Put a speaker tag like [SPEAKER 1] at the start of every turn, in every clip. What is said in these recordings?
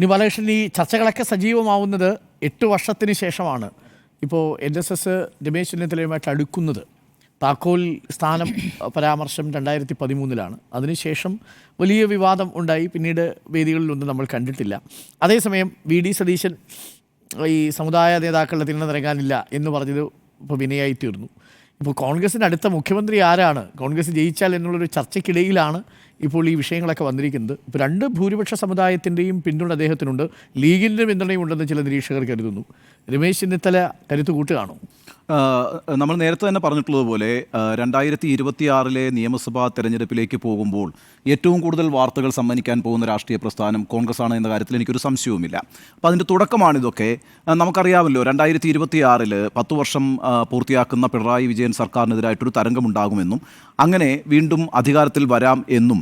[SPEAKER 1] ഉണ്ണി ബാലകൃഷ്ണൻ ഈ ചർച്ചകളൊക്കെ സജീവമാവുന്നത് എട്ട് വർഷത്തിന് ശേഷമാണ്. ഇപ്പോൾ എൻ എസ് എസ് രമേശ് ചെന്നിത്തലയുമായിട്ട് അടുക്കുന്നത്. താക്കോൽ സ്ഥാനം പരാമർശം രണ്ടായിരത്തി പതിമൂന്നിലാണ് അതിനുശേഷം വലിയ വിവാദം ഉണ്ടായി. പിന്നീട് വേദികളിലൊന്നും നമ്മൾ കണ്ടിട്ടില്ല. അതേസമയം വി ഡി സതീശൻ ഈ സമുദായ നേതാക്കളുടെ തിണ്ണ നിറങ്ങാനില്ല എന്ന് പറഞ്ഞത് ഇപ്പോൾ വിനയായി തീർന്നു ഇപ്പോൾ കോൺഗ്രസിന് അടുത്ത മുഖ്യമന്ത്രി ആരാണ്? കോൺഗ്രസ് ജയിച്ചാൽ എന്നുള്ളൊരു ചർച്ചയ്ക്കിടയിലാണ് ഇപ്പോൾ ഈ വിഷയങ്ങളൊക്കെ വന്നിരിക്കുന്നത്. ഇപ്പോൾ രണ്ട് ഭൂരിപക്ഷ സമുദായത്തിന്റെയും പിന്തുണ അദ്ദേഹത്തിനുണ്ട്. ലീഗിന്റെ പിന്തുണയും ഉണ്ടെന്ന് ചില നിരീക്ഷകർ കരുതുന്നു. രമേശ് ചെന്നിത്തല കരുത്ത് കൂട്ടുകയാണോ?
[SPEAKER 2] നമ്മൾ നേരത്തെ തന്നെ പറഞ്ഞിട്ടുള്ളതുപോലെ രണ്ടായിരത്തി ഇരുപത്തിയാറിലെ നിയമസഭാ തെരഞ്ഞെടുപ്പിലേക്ക് പോകുമ്പോൾ ഏറ്റവും കൂടുതൽ വാർത്തകൾ സമ്മാനിക്കാൻ പോകുന്ന രാഷ്ട്രീയ പ്രസ്ഥാനം കോൺഗ്രസ് ആണ് എന്ന കാര്യത്തിൽ എനിക്കൊരു സംശയവുമില്ല. അപ്പോൾ അതിന്റെ തുടക്കമാണിതൊക്കെ നമുക്കറിയാമല്ലോ രണ്ടായിരത്തി ഇരുപത്തിയാറിൽ പത്ത് വർഷം പൂർത്തിയാക്കുന്ന പിണറായി വിജയൻ സർക്കാരിനെതിരായിട്ടൊരു തരംഗമുണ്ടാകുമെന്നും അങ്ങനെ വീണ്ടും അധികാരത്തിൽ വരാം എന്നും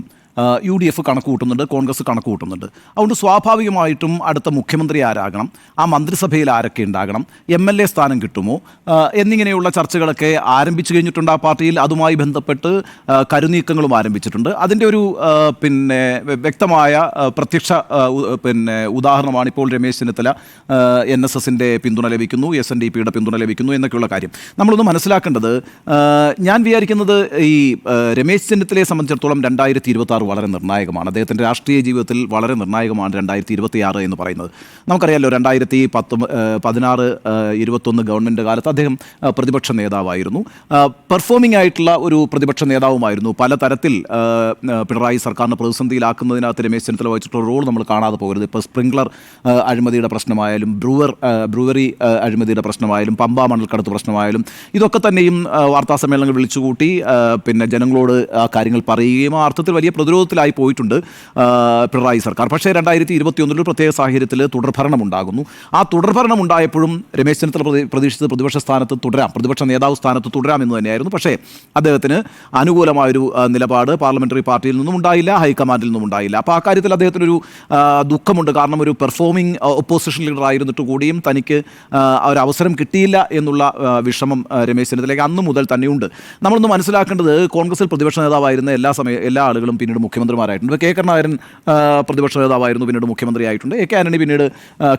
[SPEAKER 2] യു ഡി എഫ് കണക്ക് കൂട്ടുന്നുണ്ട് കോൺഗ്രസ് കണക്ക് കൂട്ടുന്നുണ്ട് അതുകൊണ്ട് സ്വാഭാവികമായിട്ടും അടുത്ത മുഖ്യമന്ത്രി ആരാകണം? ആ മന്ത്രിസഭയിൽ ആരൊക്കെ ഉണ്ടാകണം? എം എൽ എ സ്ഥാനം കിട്ടുമോ? എന്നിങ്ങനെയുള്ള ചർച്ചകളൊക്കെ ആരംഭിച്ചു കഴിഞ്ഞിട്ടുണ്ട് ആ പാർട്ടിയിൽ. അതുമായി ബന്ധപ്പെട്ട് കരുനീക്കങ്ങളും ആരംഭിച്ചിട്ടുണ്ട്. അതിന്റെ ഒരു പിന്നെ വ്യക്തമായ പ്രത്യക്ഷ പിന്നെ ഉദാഹരണമാണ് ഇപ്പോൾ രമേശ് ചെന്നിത്തല എൻ എസ് എസിന്റെ പിന്തുണ ലഭിക്കുന്നു എസ് എൻ ഡി പിയുടെ പിന്തുണ ലഭിക്കുന്നു എന്നൊക്കെയുള്ള കാര്യം. നമ്മളൊന്ന് മനസ്സിലാക്കേണ്ടത് ഞാൻ വിചാരിക്കുന്നത് ഈ രമേശ് ചെന്നിത്തലയെ സംബന്ധിച്ചിടത്തോളം രണ്ടായിരത്തി ഇരുപത്തി ആറ് വളരെ നിർണായകമാണ്. അദ്ദേഹത്തിന്റെ രാഷ്ട്രീയ ജീവിതത്തിൽ വളരെ നിർണായകമാണ് രണ്ടായിരത്തി ഇരുപത്തി ആറ് എന്ന് പറയുന്നത്. നമുക്കറിയാമല്ലോ രണ്ടായിരത്തി പത്ത് പതിനാറ് ഇരുപത്തൊന്ന് ഗവൺമെന്റ് കാലത്ത് അദ്ദേഹം പ്രതിപക്ഷ നേതാവായിരുന്നു. പെർഫോമിംഗ് ആയിട്ടുള്ള ഒരു പ്രതിപക്ഷ നേതാവുമായിരുന്നു. പല തരത്തിൽ ആ, ആ, പിണറായി സർക്കാരിനെ പ്രതിസന്ധിയിലാക്കുന്നതിനകത്ത് രമേശ് ചെന്നിത്തല വഹിച്ചിട്ടുള്ള റോൾ നമ്മൾ കാണാതെ പോകരുത്. ഇപ്പോൾ സ്പ്രിംഗ്ലർ അഴിമതിയുടെ പ്രശ്നമായാലും ബ്രൂവർ ബ്രൂവറി അഴിമതിയുടെ പ്രശ്നമായാലും പമ്പ മണൽക്കടത്ത് പ്രശ്നമായാലും ഇതൊക്കെ തന്നെയും വാർത്താ സമ്മേളനങ്ങൾ വിളിച്ചുകൂട്ടി പിന്നെ ജനങ്ങളോട് ആ കാര്യങ്ങൾ പറയുകയും ആ അർത്ഥത്തിൽ വലിയ പ്രതിരോധത്തിലായി പോയിട്ടുണ്ട് പിണറായി സർക്കാർ. പക്ഷേ രണ്ടായിരത്തി ഇരുപത്തി ഒന്നിൽ പ്രത്യേക സാഹചര്യത്തിൽ തുടർഭരണം ഉണ്ടാകുന്നു ആ തുടർഭരണം ഉണ്ടായപ്പോഴും രമേശ് ചെന്നിത്തല പ്രതീക്ഷിച്ച് പ്രതിപക്ഷ സ്ഥാനത്ത് തുടരാം പ്രതിപക്ഷ നേതാവ് സ്ഥാനത്ത് തുടരാം എന്ന് തന്നെയായിരുന്നു. പക്ഷേ അദ്ദേഹത്തിന് അനുകൂലമായൊരു നിലപാട് പാർലമെന്ററി പാർട്ടിയിൽ നിന്നും ഉണ്ടായില്ല ഹൈക്കമാൻഡിൽ നിന്നും ഉണ്ടായില്ല. അപ്പോൾ ആ കാര്യത്തിൽ അദ്ദേഹത്തിനൊരു ദുഃഖമുണ്ട്. കാരണം ഒരു പെർഫോമിംഗ് ഒപ്പോസിഷൻ ലീഡർ ആയിരുന്നിട്ട് കൂടിയും തനിക്ക് ഒരു അവസരം കിട്ടിയില്ല എന്നുള്ള വിഷമം രമേശ് ചെന്നിത്തലയ്ക്ക് അന്ന് മുതൽ തന്നെയുണ്ട്. നമ്മളൊന്ന് മനസ്സിലാക്കേണ്ടത് കോൺഗ്രസിൽ പ്രതിപക്ഷ നേതാവായിരുന്ന എല്ലാ സമയ എല്ലാ ആളുകളും പിന്നീട് മുഖ്യമന്ത്രിമാരായിട്ടുണ്ട്. കെ കരുണാകരൻ പ്രതിപക്ഷ നേതാവായിരുന്നു പിന്നീട് മുഖ്യമന്ത്രിയായിട്ടുണ്ട്. എ കെ ആന്റണി പിന്നീട്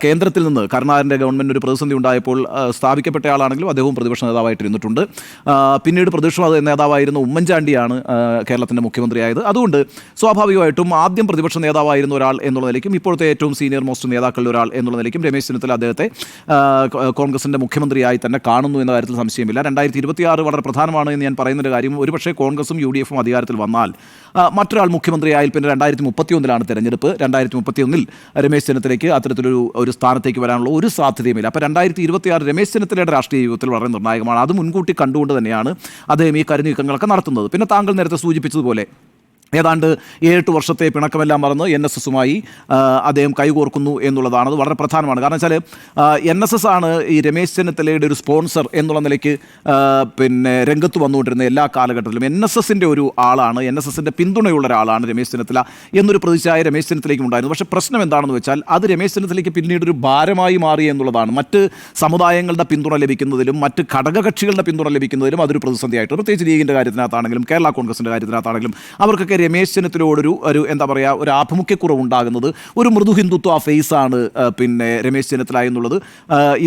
[SPEAKER 2] കേന്ദ്രത്തിൽ നിന്ന് കരുണാകരന്റെ ഗവൺമെന്റ് ഒരു പ്രതിസന്ധി ഉണ്ടായപ്പോൾ സ്ഥാപിക്കപ്പെട്ട ആളാണെങ്കിലും അദ്ദേഹവും പ്രതിപക്ഷ നേതാവായിട്ട് ഇരുന്നിട്ടുണ്ട്. പിന്നീട് പ്രതിപക്ഷ നേതാവായിരുന്ന ഉമ്മൻചാണ്ടിയാണ് കേരളത്തിന്റെ മുഖ്യമന്ത്രിയായത്. അതുകൊണ്ട് സ്വാഭാവികമായിട്ടും ആദ്യം പ്രതിപക്ഷ നേതാവായിരുന്ന ഒരാൾ എന്നുള്ള നിലയ്ക്കും ഇപ്പോഴത്തെ ഏറ്റവും സീനിയർ മോസ്റ്റ് നേതാക്കളിൽ ഒരാൾ എന്നുള്ള നിലയ്ക്കും രമേശ് ചെന്നിത്തല അദ്ദേഹത്തെ കോൺഗ്രസിന്റെ മുഖ്യമന്ത്രിയായി തന്നെ കാണുന്നു എന്ന കാര്യത്തിൽ സംശയമില്ല. രണ്ടായിരത്തി ഇരുപത്തിയാറ് വളരെ പ്രധാനമാണ് എന്ന് ഞാൻ പറയുന്നൊരു കാര്യം ഒരുപക്ഷേ കോൺഗ്രസും യു ഡി എഫും അധികാരത്തിൽ വന്നാൽ മറ്റൊരാൾ മുഖ്യമന്ത്രിയായാൽ പിന്നെ രണ്ടായിരത്തി മുപ്പത്തി ഒന്നിലാണ് തെരഞ്ഞെടുപ്പ്. രണ്ടായിരത്തി മുപ്പത്തി ഒന്നിൽ രമേശ് ചെന്നിത്തലയ്ക്ക് അത്തരത്തിലൊരു ഒരു സ്ഥാനത്തേക്ക് വരാനുള്ള ഒരു സാധ്യതയുമില്ല. അപ്പോൾ രണ്ടായിരത്തി ഇരുപത്തിയാറ് രമേശ് ചെന്നിത്തലയുടെ രാഷ്ട്രീയ ജീവിതത്തിൽ വളരെ നിർണായകമാണ്. അത് മുൻകൂട്ടി കണ്ടുകൊണ്ട് തന്നെയാണ് അദ്ദേഹം ഈ കരുനീക്കങ്ങളൊക്കെ നടത്തുന്നത്. പിന്നെ താങ്കൾ നേരത്തെ സൂചിപ്പിച്ചതുപോലെ ഏതാണ്ട് ഏഴെട്ട് വർഷത്തെ പിണക്കമെല്ലാം മറന്ന് എൻ എസ് എസുമായി അദ്ദേഹം കൈകോർക്കുന്നു എന്നുള്ളതാണ്. അത് വളരെ പ്രധാനമാണ്. കാരണം വെച്ചാൽ എൻ എസ് എസ് ആണ് ഈ രമേശ് ചെന്നിത്തലയുടെ ഒരു സ്പോൺസർ എന്നുള്ള നിലയ്ക്ക് പിന്നെ രംഗത്ത് വന്നുകൊണ്ടിരുന്ന എല്ലാ കാലഘട്ടത്തിലും എൻ എസ് എസിന്റെ ഒരു ആളാണ് എൻ എസ് എസിന്റെ പിന്തുണയുള്ള ഒരാളാണ് രമേശ് ചെന്നിത്തല എന്നൊരു പ്രതിച്ഛായ രമേശ് ചെന്നിത്തലയ്ക്കും ഉണ്ടായിരുന്നു. പക്ഷേ പ്രശ്നം എന്താണെന്ന് വെച്ചാൽ അത് രമേശ് ചെന്നിത്തലയ്ക്ക് പിന്നീട് ഒരു ഭാരമായി മാറി എന്നുള്ളതാണ്. മറ്റ് സമുദായങ്ങളുടെ പിന്തുണ ലഭിക്കുന്നതിലും മറ്റ് ഘടകകക്ഷികളുടെ പിന്തുണ ലഭിക്കുന്നതിലും അതൊരു പ്രതിസന്ധിയായിട്ട് പ്രത്യേകിച്ച് ലീഗിന്റെ കാര്യത്തിനകത്താണെങ്കിലും കേരള കോൺഗ്രസിന്റെ കാര്യത്തിനകത്താണെങ്കിലും അവർക്കൊക്കെ രമേശ് ചെന്നിത്തലയോടൊരു ഒരു എന്താ പറയുക ഒരു ആഭിമുഖ്യക്കുറവുണ്ടാകുന്നത് ഒരു മൃദു ഹിന്ദുത്വ ഫേസാണ് പിന്നെ രമേശ് ചെന്നിത്തല എന്നുള്ളത്.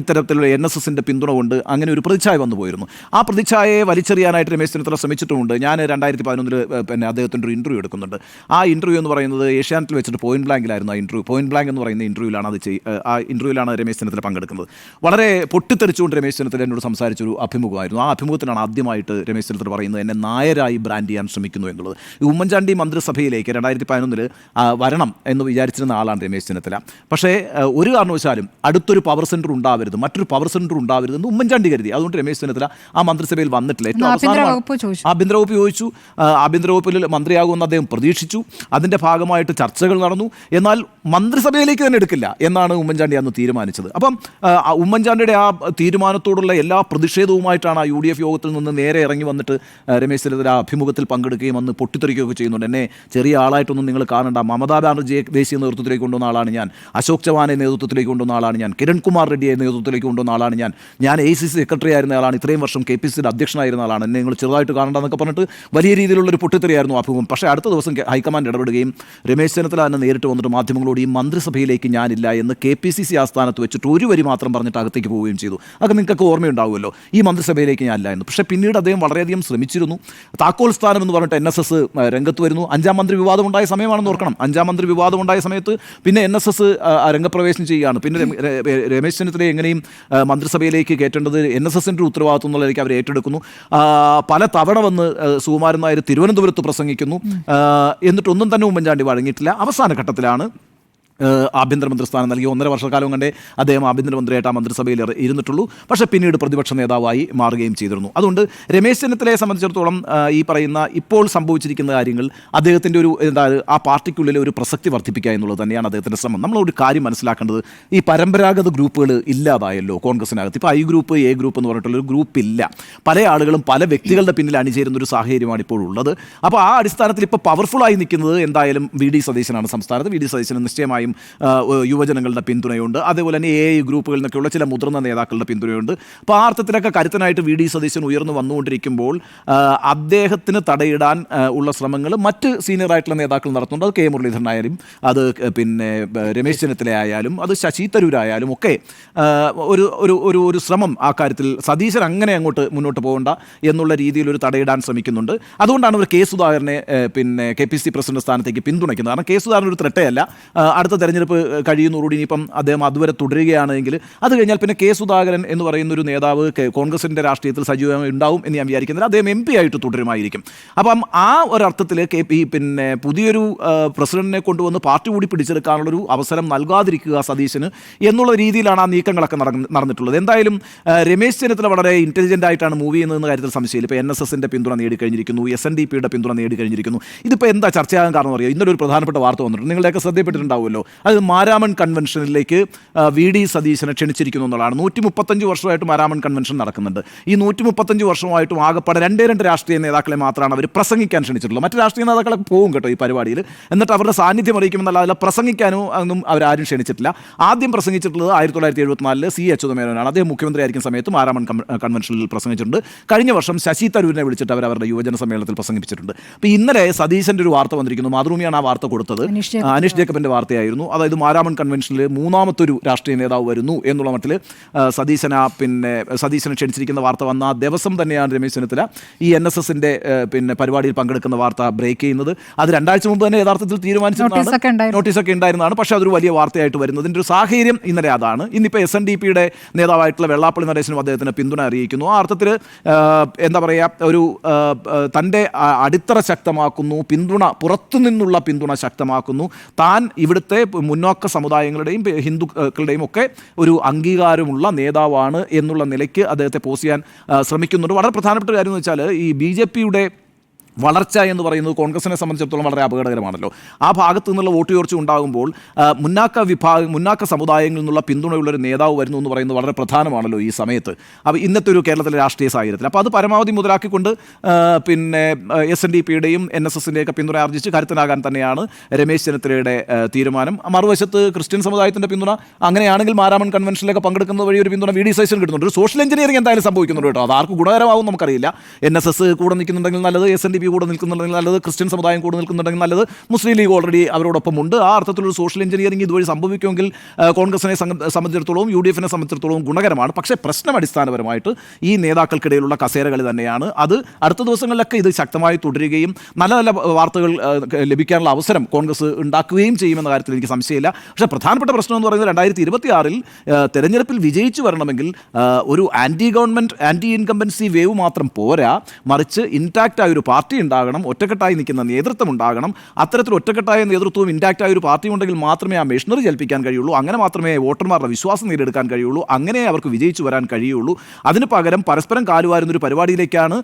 [SPEAKER 2] ഇത്തരത്തിലുള്ള എൻ എസ് എസിന്റെ പിന്തുണ കൊണ്ട് അങ്ങനെ ഒരു പ്രതിച്ഛായ വന്നു പോയിരുന്നു. ആ പ്രതിച്ഛായയെ വലിച്ചെറിയാനായിട്ട് രമേശ് ചെന്നിത്തല ശ്രമിച്ചിട്ടുമുണ്ട്. ഞാൻ രണ്ടായിരത്തി പതിനൊന്നിൽ പിന്നെ അദ്ദേഹത്തിന്റെ ഒരു ഇന്റർവ്യൂ എടുക്കുന്നുണ്ട്. ആ ഇന്റർവ്യൂ എന്ന് പറയുന്നത് ഏഷ്യാനെറ്റിൽ വെച്ചിട്ട് പോയിന്റ് ബ്ലാങ്കിലായിരുന്നു ആ ഇന്റർവ്യൂ പോയിന്റ് ബ്ലാങ്ക് എന്ന് പറയുന്ന ഇന്റർവ്യൂവിലാണ് അത് ചെയ് ആ ഇന്റർവ്യൂവിലാണ് രമേശ് ചെന്നിത്തല പങ്കെടുക്കുന്നത്. വളരെ പൊട്ടിത്തെറിച്ചുകൊണ്ട് രമേശ് ചെന്നിത്തല എന്നോട് സംസാരിച്ചൊരു അഭിമുഖമായിരുന്നു. ആ അഭിമുഖത്തിലാണ് ആദ്യമായിട്ട് രമേശ് ചെന്നിത്തല പറയുന്നത് എന്നെ നായരായി ബ്രാൻഡ് ചെയ്യാൻ ശ്രമിക്കുന്നു എന്നുള്ളത്. ഈ ഉമ്മൻചാണ്ടി മന്ത്രിസഭയിലേക്ക് രണ്ടായിരത്തി പതിനൊന്നിൽ വരണം എന്ന് വിചാരിച്ചിരുന്ന ആളാണ് രമേശ് ചെന്നിത്തല. പക്ഷേ ഒരു കാരണവശാലും അടുത്തൊരു പവർ സെന്റർ ഉണ്ടാവരുത് മറ്റൊരു പവർ സെന്റർ ഉണ്ടാവരുത് എന്ന് ഉമ്മൻചാണ്ടി കരുതി. അതുകൊണ്ട് രമേശ് ചെന്നിത്തല ആ മന്ത്രിസഭയിൽ വന്നിട്ടില്ല. ഏറ്റവും
[SPEAKER 3] ആഭ്യന്തര
[SPEAKER 2] അവസാനമാണ്
[SPEAKER 3] വകുപ്പ് ചോദിച്ചു.
[SPEAKER 2] ആഭ്യന്തര വകുപ്പ് ചോദിച്ചു. ആഭ്യന്തര വകുപ്പിൽ മന്ത്രിയാകുമെന്ന് അദ്ദേഹം പ്രതീക്ഷിച്ചു. അതിന്റെ ഭാഗമായിട്ട് ചർച്ചകൾ നടന്നു. എന്നാൽ മന്ത്രിസഭയിലേക്ക് തന്നെ എടുക്കില്ല എന്നാണ് ഉമ്മൻചാണ്ടി അന്ന് തീരുമാനിച്ചത്. അപ്പം ഉമ്മൻചാണ്ടിയുടെ ആ തീരുമാനത്തോടുള്ള എല്ലാ പ്രതിഷേധവുമായിട്ടാണ് ആ യു ഡി എഫ് യോഗത്തിൽ നിന്ന് നേരെ ഇറങ്ങി വന്നിട്ട് രമേശ് ചെന്നിത്തല അഭിമുഖത്തിൽ പങ്കെടുക്കുകയും അന്ന് പൊട്ടിത്തെറിക്കുകയൊക്കെ ചെയ്യുന്നത് പറയുന്നുണ്ട്. എന്നെ ചെറിയ ആളായിട്ടൊന്നും നിങ്ങൾ കാണണ്ട. മമതാ ബാനർജിയെ ദേശീയ നേതൃത്വത്തിലേക്ക് കൊണ്ടുവന്ന ആളാണ് ഞാൻ. അശോക് ചവാനെ നേതൃത്വത്തിലേക്ക് കൊണ്ടുവന്ന ആളാണ് ഞാൻ. കിരൺകുമാർ റെഡ്ഡിയെ നേതൃത്വത്തിലേക്ക് കൊണ്ടുവന്ന ആളാണ് ഞാൻ. ഞാൻ എ സി സി സെക്രട്ടറി ആയിരുന്ന ആളാണ്. ഇത്രയും വർഷം കെ പി സിയുടെ അധ്യക്ഷനായിരുന്ന ആളാണ്. എന്നെ നിങ്ങൾ ചെറുതായിട്ട് കാണണ്ടെന്നൊക്കെ പറഞ്ഞിട്ട് വലിയ രീതിയിലുള്ളൊരു പൊട്ടിത്തെറിയായിരുന്നു അഭിമുഖം പക്ഷേ അടുത്ത ദിവസം ഹൈക്കമാൻഡ് ഇടപെടുകയും രമേശ് ചെന്നിത്തല തന്നെ നേരിട്ട് വന്നിട്ട് മാധ്യമങ്ങളോട് ഈ മന്ത്രിസഭയിലേക്ക് ഞാനില്ല എന്ന് കെ പി സി സി ആസ്ഥാനത്ത് വെച്ചിട്ട് ഒരു വരി മാത്രം പറഞ്ഞിട്ട് അകത്തേക്ക് പോവുകയും ചെയ്തു. അതൊക്കെ നിങ്ങൾക്ക് ഓർമ്മയുണ്ടാവുമല്ലോ. ഈ മന്ത്രിസഭയിലേക്ക് ഞാനില്ല എന്ന്. പക്ഷേ പിന്നീട് അദ്ദേഹം വളരെയധികം ശ്രമിച്ചിരുന്നു. താക്കോൽ സ്ഥാനം എന്ന് പറഞ്ഞിട്ട് എൻ എസ് എസ് രംഗത്ത് വരുന്നു. അഞ്ചാം മന്ത്രി വിവാദം ഉണ്ടായ സമയമാണെന്ന് ഓർക്കണം. അഞ്ചാം മന്ത്രി വിവാദം ഉണ്ടായ സമയത്ത് പിന്നെ എൻ എസ് എസ് രംഗപ്രവേശനം ചെയ്യുകയാണ്. പിന്നെ രമേശ് ചെന്നിത്തല എങ്ങനെയും മന്ത്രിസഭയിലേക്ക് കയറ്റേണ്ടത് എൻ എസ് എസിന്റെ ഉത്തരവാദിത്വം എന്നുള്ളതിലേക്ക് അവർ ഏറ്റെടുക്കുന്നു. പല തവണ വന്ന് സുകുമാരൻ നായർ തിരുവനന്തപുരത്ത് പ്രസംഗിക്കുന്നു. എന്നിട്ടൊന്നും തന്നെ ഉമ്മൻചാണ്ടി വഴങ്ങിയിട്ടില്ല. അവസാന ഘട്ടത്തിലാണ് ആഭ്യന്തരമന്ത്രി സ്ഥാനം നൽകി ഒന്നര വർഷക്കാലം കണ്ടേ അദ്ദേഹം ആഭ്യന്തരമന്ത്രിയായിട്ട് ആ മന്ത്രിസഭയിൽ ഇരുന്നിട്ടുള്ളൂ. പക്ഷേ പിന്നീട് പ്രതിപക്ഷ നേതാവായി മാറുകയും ചെയ്തിരുന്നു. അതുകൊണ്ട് രമേശ് ചെന്നിത്തലയെ സംബന്ധിച്ചിടത്തോളം ഈ പറയുന്ന ഇപ്പോൾ സംഭവിച്ചിരിക്കുന്ന കാര്യങ്ങൾ അദ്ദേഹത്തിന്റെ ഒരു എന്താ ആ പാർട്ടിക്കുള്ളിലെ ഒരു പ്രസക്തി വർദ്ധിപ്പിക്കുക എന്നുള്ളത് തന്നെയാണ് അദ്ദേഹത്തിന്റെ ശ്രമം. നമ്മളൊരു കാര്യം മനസ്സിലാക്കേണ്ടത് ഈ പരമ്പരാഗത ഗ്രൂപ്പുകൾ ഇല്ലാതായല്ലോ കോൺഗ്രസിനകത്ത്. ഇപ്പോൾ ഐ ഗ്രൂപ്പ് എ ഗ്രൂപ്പ് എന്ന് പറഞ്ഞിട്ടുള്ളൊരു ഗ്രൂപ്പ് ഇല്ല പല ആളുകളും പല വ്യക്തികളുടെ പിന്നിൽ അണിചേരുന്ന ഒരു സാഹചര്യമാണ് ഇപ്പോൾ ഉള്ളത്. അപ്പോൾ ആ അടിസ്ഥാനത്തിൽ ഇപ്പോൾ ആയി നിൽക്കുന്നത് എന്തായാലും വി ഡി സതീശനാണ് സംസ്ഥാനത്ത്. വി ഡി സതീശന് നിശ്ചയമായും ആ, യുവജനങ്ങളുടെ പിന്തുണയുണ്ട്. അതേപോലെ തന്നെ എ ഐ ഗ്രൂപ്പുകളിൽ നിന്നൊക്കെയുള്ള ചില മുതിർന്ന നേതാക്കളുടെ പിന്തുണയുണ്ട്. അപ്പോൾ ആ അർത്ഥത്തിലൊക്കെ കരുത്തനായിട്ട് വി ഡി സതീശൻ ഉയർന്നു വന്നുകൊണ്ടിരിക്കുമ്പോൾ അദ്ദേഹത്തിന് തടയിടാൻ ഉള്ള ശ്രമങ്ങൾ മറ്റ് സീനിയർ ആയിട്ടുള്ള നേതാക്കൾ നടത്തുന്നുണ്ട്. അത് കെ മുരളീധരൻ ആയാലും അത് പിന്നെ രമേശ് ചെന്നിത്തല ആയാലും അത് ശശി തരൂരായാലും ഒക്കെ ഒരു ഒരു ഒരു ഒരു ശ്രമം ആ കാര്യത്തിൽ സതീശൻ അങ്ങനെ അങ്ങോട്ട് മുന്നോട്ട് പോകണ്ട എന്നുള്ള രീതിയിൽ ഒരു തടയിടാൻ ശ്രമിക്കുന്നുണ്ട്. അതുകൊണ്ടാണ് അവർ കെ സുധാകരനെ പിന്നെ കെ പി സി പ്രസിഡന്റ് സ്ഥാനത്തേക്ക് പിന്തുണയ്ക്കുന്നത്. കാരണം കെ സുധാകരൻ ഒരു ത്രട്ടേ അല്ല ആ, അടുത്ത തെരഞ്ഞെടുപ്പ് കഴിയുന്നതോടുകൂടി ഇനിയിപ്പം അദ്ദേഹം അതുവരെ തുടരുകയാണെങ്കിൽ അത് കഴിഞ്ഞാൽ പിന്നെ കെ സുധാകരൻ എന്ന് പറയുന്ന ഒരു നേതാവ് കോൺഗ്രസിന്റെ രാഷ്ട്രീയത്തിൽ സജീവമായി ഉണ്ടാവും എന്ന് ഞാൻ വിചാരിക്കുന്നില്ല. അദ്ദേഹം എം പി ആയിട്ട് തുടരുമായിരിക്കും. അപ്പം ആ ഒരർത്ഥത്തിൽ കെ പി പിന്നെ പുതിയൊരു പ്രസിഡന്റിനെ കൊണ്ടുവന്ന് പാർട്ടി കൂടി പിടിച്ചെടുക്കാനുള്ളൊരു അവസരം നൽകാതിരിക്കുക സതീശന് എന്നുള്ള രീതിയിലാണ് ആ നീക്കങ്ങളൊക്കെ നടന്നിട്ടുള്ളത്. എന്തായാലും രമേശ് ചെന്നിത്തല വളരെ ഇന്റലിജന്റ് ആയിട്ടാണ് മൂവ് ചെയ്യുന്നതെന്ന കാര്യത്തിൽ സംശയമില്ല. ഇപ്പോൾ എൻ എസ് എസിന്റെ പിന്തുണ നേടിക്കഴിഞ്ഞിരിക്കുന്നു എസ് എൻ ഡി പിയുടെ പിന്തുണ നേടിക്കഴിഞ്ഞിരിക്കുന്നു. ഇതിപ്പോൾ എന്താ ചർച്ചയാകാൻ കാരണം അറിയാം? ഇന്നലെ ഒരു പ്രധാനപ്പെട്ട വാർത്ത വന്നിട്ടുണ്ട്. നിങ്ങളുടെയൊക്കെ ശ്രദ്ധയപ്പെട്ടിട്ടുണ്ടാവുമല്ലോ അത് മാരാമൺ കൺവെൻഷനിലേക്ക് വി ഡി സതീശനെ ക്ഷണിച്ചിരിക്കുന്നു എന്നുള്ളതാണ്. നൂറ്റി മുപ്പത്തഞ്ച് വർഷമായിട്ട് മാരാമൺ കൺവെൻഷൻ നടക്കുന്നുണ്ട്. ഈ നൂറ്റി മുപ്പത്തഞ്ച് വർഷമായിട്ടും ആകപ്പാടെ രണ്ടേ രണ്ട് രാഷ്ട്രീയ നേതാക്കളെ മാത്രമാണ് അവർ പ്രസംഗിക്കാൻ ക്ഷണിച്ചിട്ടുള്ളത്. മറ്റ് രാഷ്ട്രീയ നേതാക്കളൊക്കെ പോകും കേട്ടോ ഈ പരിപാടിയിൽ. എന്നിട്ട് അവരുടെ സാന്നിധ്യം അറിയിക്കുമെന്നല്ല പ്രസംഗിക്കാനോ ഒന്നും അവരാരും ക്ഷണിച്ചിട്ടില്ല. ആദ്യം പ്രസംഗിച്ചിട്ടുള്ളത് ആയിരത്തി തൊള്ളായിരത്തി എഴുപത്തിനാലിൽ സി അച്യുതമേനോനാണ് അദ്ദേഹം മുഖ്യമന്ത്രിയായിരിക്കും സമയത്ത് മാരാമൺ കൺവെൻഷനിൽ പ്രസംഗിച്ചിട്ടുണ്ട്. കഴിഞ്ഞ വർഷം ശശി തരൂരിനെ വിളിച്ചിട്ട് അവർ അവരുടെ യുവജന സമ്മേളനത്തിൽ പ്രസംഗിച്ചിട്ടുണ്ട് അപ്പോൾ ഇന്നലെ സതീശന്റെ ഒരു വാർത്ത വന്നിരിക്കുന്നു. മാതൃഭൂമിയാണ് ആ വാർത്ത കൊടുത്തത്.
[SPEAKER 3] അനീഷ് ജേക്കബിന്റെ
[SPEAKER 2] ആ, വാർത്തയായിരുന്നു അതായത് മാരാമൺ കൺവെൻഷനിൽ മൂന്നാമത്തൊരു രാഷ്ട്രീയ നേതാവ് വരുന്നു എന്നുള്ള മട്ടിൽ സതീശന പിന്നെ സതീശനെ ക്ഷണിച്ചിരിക്കുന്ന വാർത്ത വന്ന ആ ദിവസം തന്നെയാണ് രമേശ് ചെന്നിത്തല ഈ എൻ എസ് എസിന്റെ പിന്നെ പരിപാടിയിൽ പങ്കെടുക്കുന്ന വാർത്ത ബ്രേക്ക് ചെയ്യുന്നത്. അത് രണ്ടാഴ്ച മുമ്പ് തന്നെ യഥാർത്ഥത്തിൽ തീരുമാനിച്ചതാണ്. നോട്ടീസൊക്കെ ഉണ്ടായിരുന്നതാണ്. പക്ഷേ അതൊരു വലിയ വാർത്തയായിട്ട് വരുന്നതിന്റെ ഒരു സാഹചര്യം ഇന്നലെ അതാണ്. ഇന്നിപ്പോൾ എസ് എൻ ഡി പിയുടെ നേതാവായിട്ടുള്ള വെള്ളാപ്പള്ളി നരേശനും അദ്ദേഹത്തിന് പിന്തുണ അറിയിക്കുന്നു. ആ അർത്ഥത്തിൽ എന്താ പറയുക ഒരു തന്റെ അടിത്തറ ശക്തമാക്കുന്നു. പിന്തുണ പുറത്തുനിന്നുള്ള പിന്തുണ ശക്തമാക്കുന്നു. താൻ ഇവിടുത്തെ മുന്നോക്ക സമുദായങ്ങളുടെയും ഹിന്ദുക്കളുടെയും ഒക്കെ ഒരു അംഗീകാരമുള്ള നേതാവാണ് എന്നുള്ള നിലയ്ക്ക് അദ്ദേഹത്തെ പോസ് ചെയ്യാൻ ശ്രമിക്കുന്നുണ്ട്. വളരെ പ്രധാനപ്പെട്ട കാര്യം എന്ന് വെച്ചാൽ ഈ ബി ജെ പിയുടെ വളർച്ച എന്ന് പറയുന്നത് കോൺഗ്രസിനെ സംബന്ധിച്ചിടത്തോളം വളരെ അപകടകരമാണല്ലോ. ആ ഭാഗത്തു നിന്നുള്ള വോട്ട് ചോർച്ച ഉണ്ടാകുമ്പോൾ മുന്നാക്ക വിഭാഗം മുന്നാക്ക സമുദായങ്ങളിൽ നിന്നുള്ള പിന്തുണയുള്ള ഒരു നേതാവ് വരുന്നു എന്ന് പറയുന്നത് വളരെ പ്രധാനമാണല്ലോ ഈ സമയത്ത്. അപ്പോൾ ഇന്നത്തെ ഒരു കേരളത്തിലെ രാഷ്ട്രീയ സാഹചര്യത്തിൽ. അപ്പോൾ അത് പരമാവധി മുതലാക്കിക്കൊണ്ട് പിന്നെ എസ് എൻ ഡി പിയുടെയും എൻ എസ് എസിന്റെയൊക്കെ പിന്തുണ ആർജിച്ച് കരുത്തനാകാൻ തന്നെയാണ് രമേശ് ചെന്നിത്തലയുടെ തീരുമാനം. മറുവശത്ത് ക്രിസ്ത്യൻ സമുദായത്തിന്റെ പിന്തുണ അങ്ങനെയാണെങ്കിൽ മാരാമൺ കൺവെൻഷനിലൊക്കെ പങ്കെടുക്കുന്നത് വഴി ഒരു പിന്തുണ വി ഡി സൈസിന് കിട്ടുന്നുണ്ട്. ഒരു സോഷ്യൽ എഞ്ചിനീയറിംഗ് എന്തായാലും സംഭവിക്കുന്നുണ്ട് കേട്ടോ. അത് ആർക്ക് ഗുണകരമാവും നമുക്കറിയില്ല. എൻ എസ് എസ് കൂടെ നിൽക്കുന്നുണ്ടെങ്കിൽ നല്ലത് എസ് എൻ ഡി പി കൂടെ നിൽക്കുന്നുണ്ടെങ്കിൽ നല്ലത് ക്രിസ്ത്യൻ സമുദായം കൂടെ നിൽക്കുന്നുണ്ടെങ്കിൽ നല്ലത് മുസ്ലിം ലീഗ് ഓൾറെഡി അവരോടൊപ്പം ഉണ്ട് ആ അർത്ഥത്തിലൊരു സോഷ്യൽ എഞ്ചിനീയറിംഗ് ഇതുവഴി സംഭവിക്കുമെങ്കിൽ കോൺഗ്രസിനെ സംബന്ധിച്ചിടത്തോളം യു ഡി എഫിനെ സംബന്ധിച്ചിടത്തോളം ഗുണകരമാണ്. പക്ഷേ പ്രശ്നം അടിസ്ഥാനപരമായിട്ട് ഈ നേതാക്കൾക്കിടയിലുള്ള കസേരകളി തന്നെയാണ്. അത് അടുത്ത ദിവസങ്ങളിലൊക്കെ ഇത് ശക്തമായി തുടരുകയും നല്ല നല്ല വാർത്തകൾ ലഭിക്കാനുള്ള അവസരം കോൺഗ്രസ് ഉണ്ടാക്കുകയും ചെയ്യുമെന്ന കാര്യത്തിൽ എനിക്ക് സംശയമില്ല. പക്ഷേ പ്രധാനപ്പെട്ട പ്രശ്നം എന്ന് പറയുന്നത് രണ്ടായിരത്തി ഇരുപത്തി ആറിൽ തെരഞ്ഞെടുപ്പിൽ വിജയിച്ചു വരണമെങ്കിൽ ഒരു anti government anti incumbency wave മാത്രം പോരാ മറിച്ച് ഇൻടാക്റ്റ് ആയ ഒരു പാർട്ടി ഉണ്ടാകണം ഒറ്റക്കെട്ടായി നിൽക്കുന്ന നേതൃത്വം ഉണ്ടാകണം അത്തരത്തിൽ ഒറ്റക്കെട്ടായ നേതൃത്വവും ഇൻടാക്റ്റ് ആയ ഒരു പാർട്ടി ഉണ്ടെങ്കിൽ മാത്രമേ ആ മെഷീനറി ചലിപ്പിക്കാൻ കഴിയുള്ളൂ. അങ്ങനെ മാത്രമേ വോട്ടർമാരുടെ വിശ്വാസം നേടിയെടുക്കാൻ കഴിയുള്ളൂ. അങ്ങനെ അവർക്ക് വിജയിച്ചു വരാൻ കഴിയുള്ളൂ. അതിന് പകരം പരസ്പരം കാലുവാരുന്ന ഒരു പരിപാടിയിലേക്കാണ്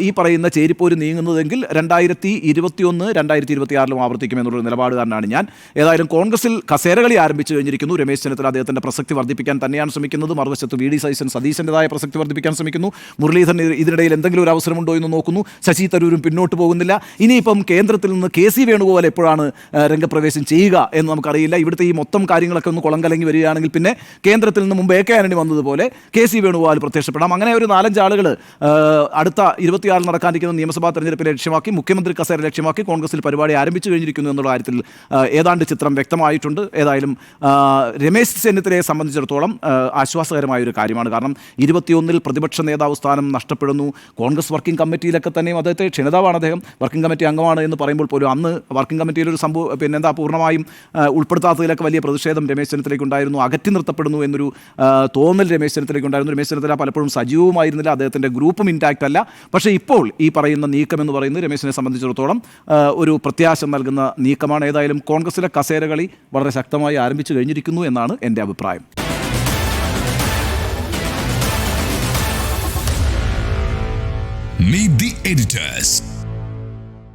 [SPEAKER 2] ഈ പറയുന്ന ചേരിപ്പോര് നീങ്ങുന്നതെങ്കിൽ രണ്ടായിരത്തി ഇരുപത്തിയൊന്ന് രണ്ടായിരത്തി ഇരുപത്തി ആറിലും ആവർത്തിക്കുമെന്നുള്ള നിലപാടുകാരനാണ് ഞാൻ. ഏതായാലും കോൺഗ്രസിൽ കസേരകളി ആരംഭിച്ചു കഴിഞ്ഞിരിക്കുന്നു. രമേശ് ചെന്നിത്തല അദ്ദേഹത്തിന്റെ പ്രസക്തി വർദ്ധിപ്പിക്കാൻ തന്നെയാണ് ശ്രമിക്കുന്നത്. മറുവശത്ത് വി ഡി സൈസൻ സതീശന്റെതായ പ്രസക്തി വർദ്ധിപ്പിക്കാൻ ശ്രമിക്കുന്നു. മുരളീധരൻ ഇതിനിടയിൽ എന്തെങ്കിലും ഒരു അവസരമുണ്ടോ എന്ന് നോക്കുന്നു. ശശി തരൂരും പിന്നോട്ട് പോകുന്നില്ല. ഇനിയിപ്പം കേന്ദ്രത്തിൽ നിന്ന് കെ സി വേണുഗോപാൽ എപ്പോഴാണ് രംഗപ്രവേശം ചെയ്യുക എന്ന് നമുക്കറിയില്ല. ഇവിടുത്തെ ഈ മൊത്തം കാര്യങ്ങളൊക്കെ ഒന്ന് കുളം കലങ്ങി വരികയാണെങ്കിൽ പിന്നെ കേന്ദ്രത്തിൽ നിന്ന് മുമ്പ് എ കെ ആന്റണി വന്നതുപോലെ കെ സി വേണുഗോപാൽ പ്രത്യക്ഷപ്പെടാം. അങ്ങനെ ഒരു നാലഞ്ച് ആളുകൾ അടുത്ത ഇരുപത്തിയാറിൽ നടക്കാനിരിക്കുന്ന നിയമസഭാ തെരഞ്ഞെടുപ്പിനെ ലക്ഷ്യമാക്കി മുഖ്യമന്ത്രി കസേര ലക്ഷ്യമാക്കി കോൺഗ്രസിൽ പരിപാടി ആരംഭിച്ചു കഴിഞ്ഞിരിക്കുന്നു എന്നുള്ള കാര്യത്തിൽ ഏതാണ്ട് ചിത്രം വ്യക്തമായിട്ടുണ്ട്. ഏതായാലും രമേശ് ചെന്നിത്തലയെ സംബന്ധിച്ചിടത്തോളം ആശ്വാസകരമായ ഒരു കാര്യമാണ്. കാരണം ഇരുപത്തിയൊന്നിൽ പ്രതിപക്ഷ നേതാവ് സ്ഥാനം നഷ്ടപ്പെടുന്നു. കോൺഗ്രസ് വർക്കിംഗ് കമ്മിറ്റിയിലൊക്കെ തന്നെയും അദ്ദേഹത്തെ ക്ഷണിതാവാണ് അദ്ദേഹം. വർക്കിംഗ് കമ്മിറ്റി അംഗമാണ് എന്ന് പറയുമ്പോൾ പോലും അന്ന് വർക്കിംഗ് കമ്മിറ്റിയിൽ ഒരു സംഭവം പിന്നെ എന്താ പൂർണമായും ഉൾപ്പെടുത്താത്തതിലൊക്കെ വലിയ പ്രതിഷേധം രമേശ് ചെന്നിത്തലയ്ക്ക് ഉണ്ടായിരുന്നു അകറ്റി നിർത്തപ്പെടുന്നു എന്നൊരു തോന്നൽ രമേശ് ചെന്നിത്തലയ്ക്ക് ഉണ്ടായിരുന്നു രമേശ് ചെന്നിത്തല പലപ്പോഴും സജീവമായിരുന്നില്ല അദ്ദേഹത്തിന്റെ ഗ്രൂപ്പും ഇൻടാക്റ്റ് അല്ല. പക്ഷേ ഇപ്പോൾ ഈ പറയുന്ന നീക്കം എന്ന് പറയുന്നത് രമേശിനെ സംബന്ധിച്ചിടത്തോളം ഒരു പ്രത്യാശ നൽകുന്ന നീക്കമാണ്. ഏതായാലും കോൺഗ്രസിലെ കസേരകളി വളരെ ശക്തമായി ആരംഭിച്ചു കഴിഞ്ഞിരിക്കുന്നു എന്നാണ് എന്റെ അഭിപ്രായം.
[SPEAKER 3] Meet the editors.